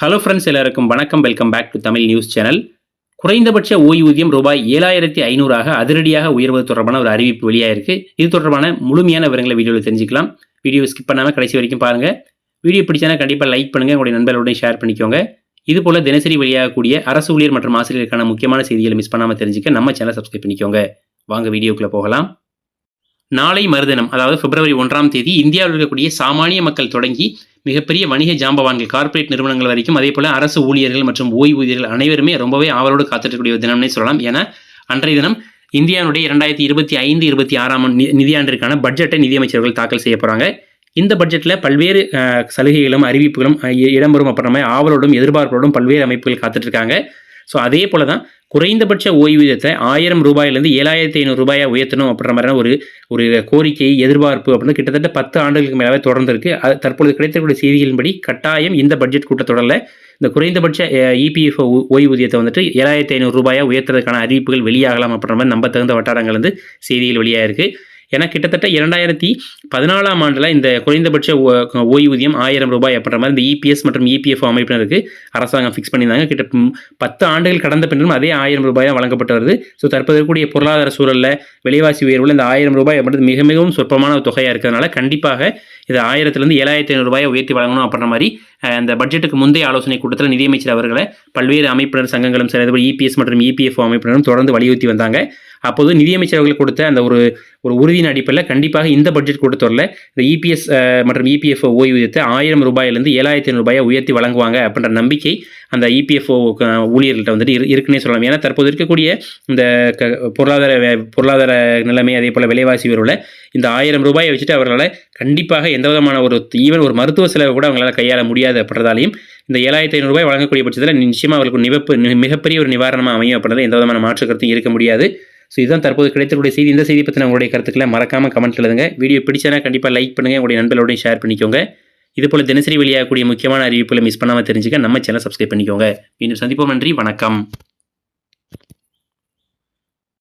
Hello friends எல்லாருக்கும் வணக்கம். Welcome back to Tamil news channel குறைந்தபட்ச ஓய்வூதியம் ரூபாய் ஏழாயிரத்தி ஐநூறாக அதிரடியாக உயர்வது தொடர்பான ஒரு அறிவிப்பு வெளியாயிருக்கு. இது தொடர்பான முழுமையான விவரங்களை வீடியோவில் தெரிஞ்சுக்கலாம். வீடியோ ஸ்கிப் பண்ணாமல் கடைசி வரைக்கும் பாருங்கள் வீடியோ பிடிச்சானா கண்டிப்பாக லைக் பண்ணுங்கள் உங்களுடைய நண்பர்களுடன் ஷேர் பண்ணிக்கோங்க. இது போல தினசரி வெளியாகக்கூடிய அரசு ஊழியர் மற்றும் ஆசிரியருக்கான முக்கியமான செய்திகளை மிஸ் பண்ணாமல் தெரிஞ்சுக்க நம்ம சேனலை சப்ஸ்கிரைப் பண்ணிக்கோங்க. வாங்க வீடியோக்குள்ளே போகலாம். நாளை மறுதினம் அதாவது பிப்ரவரி ஒன்றாம் தேதி இந்தியாவில் இருக்கக்கூடிய சாமானிய மக்கள் தொடங்கி மிகப்பெரிய வணிக ஜாம்பவான்கள் கார்ப்பரேட் நிறுவனங்கள் வரைக்கும் அதே போல அரசு ஊழியர்கள் மற்றும் ஓய்வூதியர்கள் அனைவருமே ரொம்பவே ஆவலோடு காத்திருக்கக்கூடிய தினம்னே சொல்லலாம். ஏன்னா அன்றைய தினம் இந்தியாவுடைய இரண்டாயிரத்தி இருபத்தி ஐந்து இருபத்தி ஆறாம் நி- நிதியாண்டிற்கான பட்ஜெட்டை நிதியமைச்சர்கள் தாக்கல் செய்ய போகிறாங்க இந்த பட்ஜெட்டில் பல்வேறு சலுகைகளும் அறிவிப்புகளும் இடம்பெறும். அப்புறமே ஆவலோடும் எதிர்பார்ப்போடும் பல்வேறு அமைப்புகள் காத்துட்ருக்காங்க ஸோ அதே போல தான் குறைந்தபட்ச ஓய்வூதியத்தை ஆயிரம் ரூபாயிலேருந்து ஏழாயிரத்தி ஐநூறு ரூபாயை உயர்த்தணும் அப்படின்ற மாதிரியான ஒரு ஒரு கோரிக்கை எதிர்பார்ப்பு அப்படின்னு கிட்டத்தட்ட பத்து ஆண்டுகளுக்கு மேலாவே தொடர்ந்து இருக்கு அது தற்பொழுது கிடைத்தக்கூடிய செய்திகளின்படி கட்டாயம் இந்த பட்ஜெட் கூட்டத்தொடரில் இந்த குறைந்தபட்ச இபிஎஃப் ஓய்வூதியத்தை வந்துட்டு ஏழாயிரத்தி ஐநூறு ரூபாயாக உயர்த்துறதுக்கான அறிவிப்புகள் வெளியாகலாம் அப்படின்ற மாதிரி நம்ப தகுந்த வட்டாரங்கள் வந்து செய்திகள் இருக்குது ஏன்னா கிட்டத்தட்ட இரண்டாயிரத்தி பதினாலாம் ஆண்டில் இந்த குறைந்தபட்ச ஓ- ஓய்வூதியம் ஆயிரம் ரூபாய் அப்படின்ற மாதிரி இந்த இபிஎஸ் மற்றும் இபிஎஃப் அமைப்பினருக்கு அரசாங்கம் ஃபிக்ஸ் பண்ணியிருந்தாங்க. கிட்ட பத்து ஆண்டுகள் கடந்த பின்னரும் அதே ஆயிரம் ரூபாய் வழங்கப்பட்டு வருது. ஸோ தற்போது இருக்கக்கூடிய பொருளாதார சூழலில் விலைவாசி உயர்வில் இந்த ஆயிரம் ரூபாய் அப்படின்றது மிக மிகவும் சொற்பமான தொகையாக இருக்கிறதுனால கண்டிப்பாக இது ஆயிரத்துலேருந்து ஏழாயிரத்தி ஐநூறுபாயை உயர்த்தி வழங்கணும் அப்படின்ற மாதிரி இந்த அந்த பட்ஜெட்டுக்கு முந்தைய ஆலோசனை கூட்டத்தில் நிதியமைச்சர் அவர்களை பல்வேறு அமைப்பினர் சங்கங்களும் சரி அதேபோல் இபிஎஸ் மற்றும் இபிஎஃப் அமைப்பினரும் தொடர்ந்து வலியுறுத்தி வந்தாங்க. அப்போது நிதியமைச்சர் அவர்கள் கொடுத்த அந்த ஒரு ஒரு உறுதியின் அடிப்படையில் கண்டிப்பாக இந்த பட்ஜெட் கூட்டத்தொடரில் இந்த இபிஎஸ் மற்றும் இபிஎஃப் ஓய்வூதியத்தை ஆயிரம் ரூபாயிலிருந்து ஏழாயிரத்தி ஐநூறு ரூபாயை உயர்த்தி வழங்குவாங்க அப்படின்ற நம்பிக்கை அந்த இபிஎஃப்ஓ ஊழியர்கள்ட்ட வந்துட்டு இரு- இருக்குன்னே சொல்லலாம். ஏன்னா தற்போது இருக்கக்கூடிய இந்த க- பொருளாதார பொருளாதார நிலைமை அதே போல் விலைவாசி உயர்வில் இந்த ஆயிரம் ரூபாயை வச்சுட்டு அவர்களால் கண்டிப்பாக எந்த விதமான ஒரு ஈவன் ஒரு மருத்துவ செலவு கூட அவங்களால் கையாள முடியாது அப்படின்றதாலையும் இந்த ஏழாயிரத்தி ஐநூறுபாய் வழங்கக்கூடிய பட்சத்தில் நிச்சயமாக அவர்களுக்கு நிவப்பு மிகப்பெரிய ஒரு நிவாரணமாக அமையும் அப்படின்றது எந்த விதமான மாற்று கருத்தும் இருக்க முடியாது. ஸோ இதுதான் தற்போது கிடைத்தக்கூடிய செய்தி. இந்த செய்தி பற்றின உங்களுடைய கருத்துக்களை மறக்காமல் கமெண்ட் எழுதுங்க. வீடியோ பிடிச்சனா கண்டிப்பாக லைக் பண்ணுங்கள் உங்களுடைய நண்பர்களோடையும் ஷேர் பண்ணிக்கோங்க. இதுபோல் தினசரி வெளியாகக்கூடிய முக்கியமான அறிவிப்புகளை மிஸ் பண்ணாமல் தெரிஞ்சுக்க நம்ம சேனல் சப்ஸ்கிரைப் பண்ணிக்கோங்க. மீண்டும் சந்திப்போம். நன்றி. வணக்கம்.